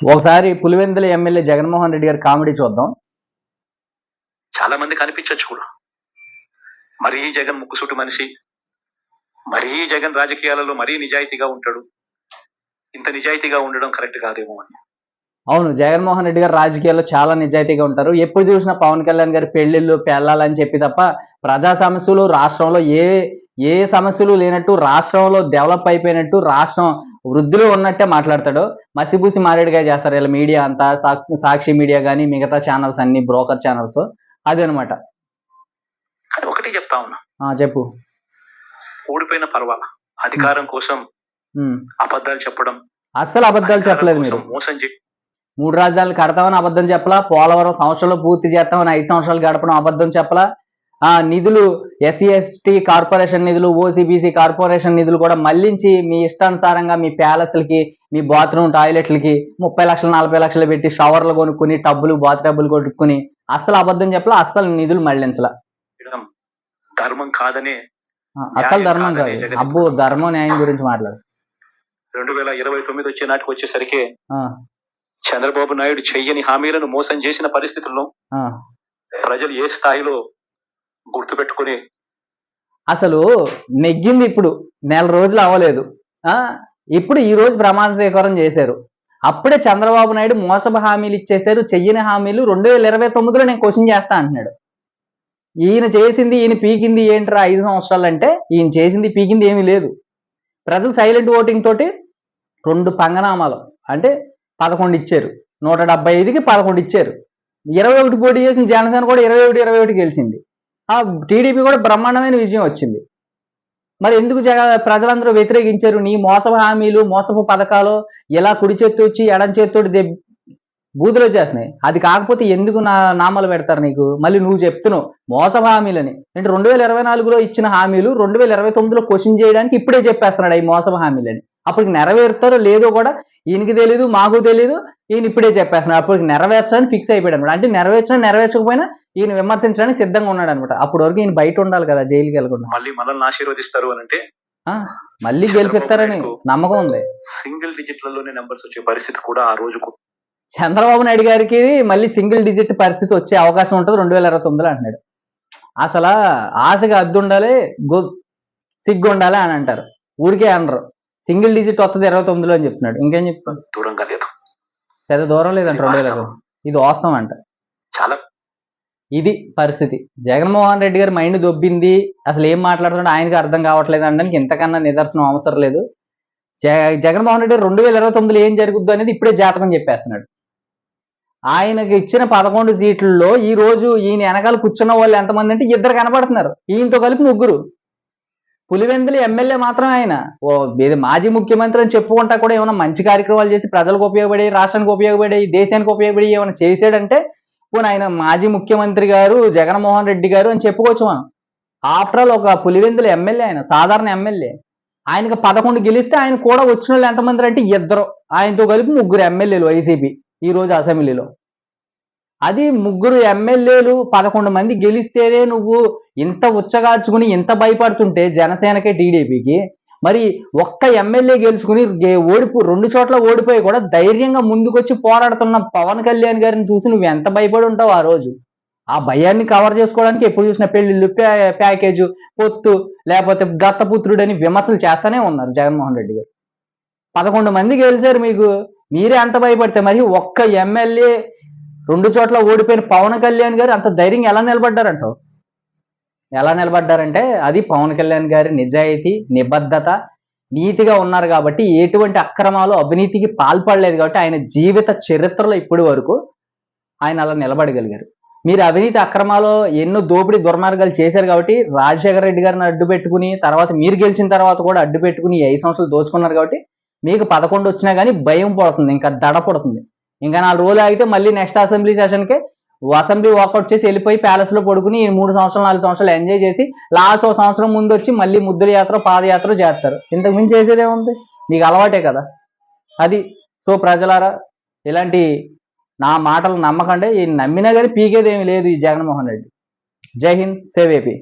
ఒకసారి పులివెందుల ఎమ్మెల్యే జగన్మోహన్ రెడ్డి గారి కామెడీ చూద్దాం. చాలా మంది కనిపించవచ్చు కూడా. మరీ జగన్ ముక్కుసూటి మనిషి మరీ జగన్ రాజకీయాలలో మరీ నిజాయితీగా ఉంటాడు. ఇంత నిజాయితీగా ఉండడం కరెక్ట్ కాదేమో అని. అవును జగన్మోహన్ రెడ్డి గారు రాజకీయాల్లో చాలా నిజాయితీగా ఉంటారు. ఎప్పుడు చూసినా పవన్ కళ్యాణ్ గారి పెళ్ళిళ్ళు పెళ్ళాలని చెప్పి తప్ప ప్రజా సమస్యలు రాష్ట్రంలో ఏ ఏ సమస్యలు లేనట్టు రాష్ట్రంలో డెవలప్ అయిపోయినట్టు రాష్ట్రం వృద్ధిలో ఉన్నట్టే మాట్లాడతాడు. మసిబూసి మారేడుగా చేస్తారు ఇలా మీడియా అంతా సాక్- సాక్షి మీడియా కానీ మిగతా ఛానల్స్ అన్ని బ్రోకర్ ఛానల్స్ అదనమాట. ఒకటి చెప్తా ఉన్నా. ఆ, చెప్పు. ఓడిపోయిన పర్వాలా? అధికారం కోసం. అబద్ధాలు చెప్పడం. అస్సలు అబద్ధాలు చెప్పలేదు మీరు. మోసం మూడు రాజ్యాలు కడతామని అబద్ధం చెప్పలా పోలవరం సంవత్సరంలో పూర్తి చేస్తామని ఐదు సంవత్సరాలు గడపడం అబద్ధం చెప్పలా ఆ నిధులు ఎస్సీ ఎస్టీ కార్పొరేషన్ నిధులు ఓసీబీసీ కార్పొరేషన్ నిధులు కూడా మళ్ళించి మీ ఇష్టానుసారంగా మీ ప్యాలెస్లకి మీ బాత్రూమ్ టాయిలెట్లకి ముప్పై లక్షలు నలభై లక్షలు పెట్టి షవర్లు కొనుక్కుని టబ్బులు బాత్ టబ్బులు కొనుక్కుని అస్సలు అబద్ధం చెప్పలా అస్సలు నిధులు మళ్ళించలా. ధర్మం కాదనే ఆ, అస్సలు ధర్మం కాదు. అబ్బో ధర్మం న్యాయం గురించి మాట్లాడు. రెండు వేల ఇరవై తొమ్మిది వచ్చే నాటికి వచ్చేసరికి చంద్రబాబు నాయుడు చెయ్యని హామీలను మోసం చేసిన పరిస్థితుల్లో. ప్రజలు ఏ స్థాయిలో గుర్తుపెట్టుకుని. అసలు నెగ్గింది ఇప్పుడు నెల రోజులు అవ్వలేదు. ఇప్పుడు ఈ రోజు ప్రమాణ స్వీకారం చేశారు. అప్పుడే చంద్రబాబు నాయుడు మోసపు హామీలు ఇచ్చేశారు చెయ్యని హామీలు రెండు వేల ఇరవై తొమ్మిదిలో నేను క్వశ్చన్ చేస్తా అంటున్నాడు. ఈయన చేసింది ఈయన పీకింది ఏంట్రా ఐదు సంవత్సరాలు అంటే ఈయన చేసింది పీకింది ఏమీ లేదు. ప్రజలు సైలెంట్ ఓటింగ్ తోటి రెండు పంగనామాలు అంటే పదకొండు ఇచ్చారు. నూట డెబ్బై ఐదుకి పదకొండు ఇచ్చారు. ఇరవై ఒకటి పోటీ చేసిన జనసేన కూడా ఇరవై ఒకటి ఇరవై ఒకటి గెలిచింది. ఆ టీడీపీ కూడా బ్రహ్మాండమైన విజయం వచ్చింది. మరి ఎందుకు జగ ప్రజలందరూ వ్యతిరేకించారు? నీ మోసపు హామీలు మోసపు పథకాలు ఇలా కుడి చేత్తో వచ్చి ఎడం చేత్తోటి దెబ్ బూతులు వచ్చేస్తున్నాయి. అది కాకపోతే ఎందుకు నా నామాలు పెడతారు నీకు? మళ్ళీ నువ్వు చెప్తున్నావు మోసపు హామీలని. అంటే రెండు వేల ఇరవై నాలుగులో ఇచ్చిన హామీలు రెండు వేల ఇరవై తొమ్మిదిలో క్వశ్చన్ చేయడానికి ఇప్పుడే చెప్పేస్తున్నాడు ఈ మోసపు హామీలని. అప్పటికి నెరవేరుతారో లేదో కూడా ఈయనకి తెలీదు మాకు తెలీదు. ఈయన ఇప్పుడే చెప్పేస్తున్నాడు. అప్పటికి నెరవేర్చడానికి ఫిక్స్ అయిపోయాడు అనమాట అంటే నెరవేర్చినా నెరవేర్చకపోయినా ఈయన విమర్శించడానికి సిద్ధంగా ఉన్నాడు అనమాట అప్పటి వరకు ఈయన బయట ఉండాలి కదా జైలుకి వెళ్ళకుండా. మళ్ళీ మనల్ని ఆశీర్వదిస్తారు అని అంటే? మళ్ళీ గెలిపిస్తారని నమ్మకం ఉంది. సింగిల్ డిజిట్లలోనే నెంబర్స్ వచ్చే పరిస్థితి కూడా ఆ రోజుకు చంద్రబాబు నాయుడు గారికి మళ్ళీ సింగిల్ డిజిట్ పరిస్థితి వచ్చే అవకాశం ఉంటుంది రెండు వేల ఇరవై తొమ్మిదిలో అంటున్నాడు. అసలు ఆశగా అద్దు ఉండాలి గొ సిగ్గు ఉండాలి అని అంటారు. ఊరికే అనరు. సింగిల్ డిజిట్ వస్తుంది ఇరవై తొమ్మిదిలో అని చెప్తున్నాడు. ఇంకేం చెప్తాను దూరంగా లేదు. పెద్ద దూరం లేదంట రెండు వేల ఇరవై ఇది వాస్తవం అంట. చాలా. ఇది పరిస్థితి. జగన్మోహన్ రెడ్డి గారి మైండ్ దొబ్బింది. అసలు ఏం మాట్లాడుతుంటే ఆయనకి అర్థం కావట్లేదు అనడానికి ఇంతకన్నా నిదర్శనం అవసరం లేదు. జగన్మోహన్ రెడ్డి రెండు వేల ఇరవై తొమ్మిదిలో ఏం జరుగుద్దు అనేది ఇప్పుడే జాతకం చెప్పేస్తున్నాడు. ఆయనకి ఇచ్చిన పదకొండు సీట్లలో ఈ రోజు ఈయన వెనకాల కూర్చున్న వాళ్ళు ఎంతమంది అంటే ఇద్దరు కనపడుతున్నారు. ఈయనతో కలిపి ముగ్గురు. పులివెందులు ఎమ్మెల్యే మాత్రమే ఆయన. ఓ ఇది మాజీ ముఖ్యమంత్రి అని చెప్పుకుంటా కూడా ఏమైనా మంచి కార్యక్రమాలు చేసి ప్రజలకు ఉపయోగపడి రాష్ట్రానికి ఉపయోగపడి దేశానికి ఉపయోగపడి ఏమైనా చేసాడంటే పోనీ ఆయన మాజీ ముఖ్యమంత్రి గారు జగన్మోహన్ రెడ్డి గారు అని చెప్పుకోవచ్చు మనం. ఆఫ్టర్ ఆల్ ఒక పులివెందుల ఎమ్మెల్యే ఆయన సాధారణ ఎమ్మెల్యే. ఆయనకి పదకొండు గెలిస్తే ఆయన కూడా వచ్చిన వాళ్ళు ఎంతమంది అంటే ఇద్దరు. ఆయనతో కలిపి ముగ్గురు ఎమ్మెల్యేలు వైసీపీ ఈ రోజు అసెంబ్లీలో. అది ముగ్గురు ఎమ్మెల్యేలు పదకొండు మంది గెలిస్తేనే నువ్వు ఇంత ఉచ్చగార్చుకుని ఇంత భయపడుతుంటే జనసేనకే టీడీపీకి. మరి ఒక్క ఎమ్మెల్యే గెలుచుకుని ఓడిపో రెండు చోట్ల ఓడిపోయి కూడా ధైర్యంగా ముందుకొచ్చి పోరాడుతున్న పవన్ కళ్యాణ్ గారిని చూసి నువ్వు ఎంత భయపడి ఉంటావు ఆ రోజు? ఆ భయాన్ని కవర్ చేసుకోవడానికి ఎప్పుడు చూసిన పెళ్ళిళ్ళు ప్యా- ప్యాకేజ్ పొత్తు లేకపోతే దత్తపుత్రుడు అని విమర్శలు చేస్తానే ఉన్నారు జగన్మోహన్ రెడ్డి గారు. పదకొండు మంది గెలిచారు మీకు. మీరే అంత భయపడితే మరి ఒక్క ఎమ్మెల్యే రెండు చోట్ల ఓడిపోయిన పవన్ కళ్యాణ్ గారు అంత ధైర్యం ఎలా నిలబడ్డారంటావు ఎలా నిలబడ్డారంటే అది పవన్ కళ్యాణ్ గారి నిజాయితీ నిబద్ధత నీతిగా ఉన్నారు కాబట్టి ఎటువంటి అక్రమాలు అవినీతికి పాల్పడలేదు కాబట్టి ఆయన జీవిత చరిత్రలో ఇప్పటి వరకు ఆయన అలా నిలబడగలిగారు. మీరు అవినీతి అక్రమాలు ఎన్నో దోపిడీ దుర్మార్గాలు చేశారు కాబట్టి రాజశేఖర రెడ్డి గారిని అడ్డు పెట్టుకుని తర్వాత మీరు గెలిచిన తర్వాత కూడా అడ్డు పెట్టుకుని ఐదు సంవత్సరాలు దోచుకున్నారు కాబట్టి మీకు పదకొండు వచ్చినా కానీ భయం పడుతుంది ఇంకా దడ పడుతుంది. ఇంకా నాలుగు రోజులు ఆగితే మళ్ళీ నెక్స్ట్ అసెంబ్లీ సెషన్కి అసెంబ్లీ వాకౌట్ చేసి వెళ్ళిపోయి ప్యాలెస్లో పడుకుని ఈ మూడు సంవత్సరాలు నాలుగు సంవత్సరాలు ఎంజాయ్ చేసి లాస్ట్ ఒక సంవత్సరం ముందు వచ్చి మళ్ళీ ముద్దుల యాత్ర పాదయాత్ర చేస్తారు. ఇంతకు మించి చేసేదే మీకు అలవాటే కదా. అది. సో ప్రజలారా ఇలాంటి నా మాటలు నమ్మకండి ఈ నమ్మినా కానీ పీకేదేమీ లేదు ఈ జగన్మోహన్ రెడ్డి. జై హింద్. Save AP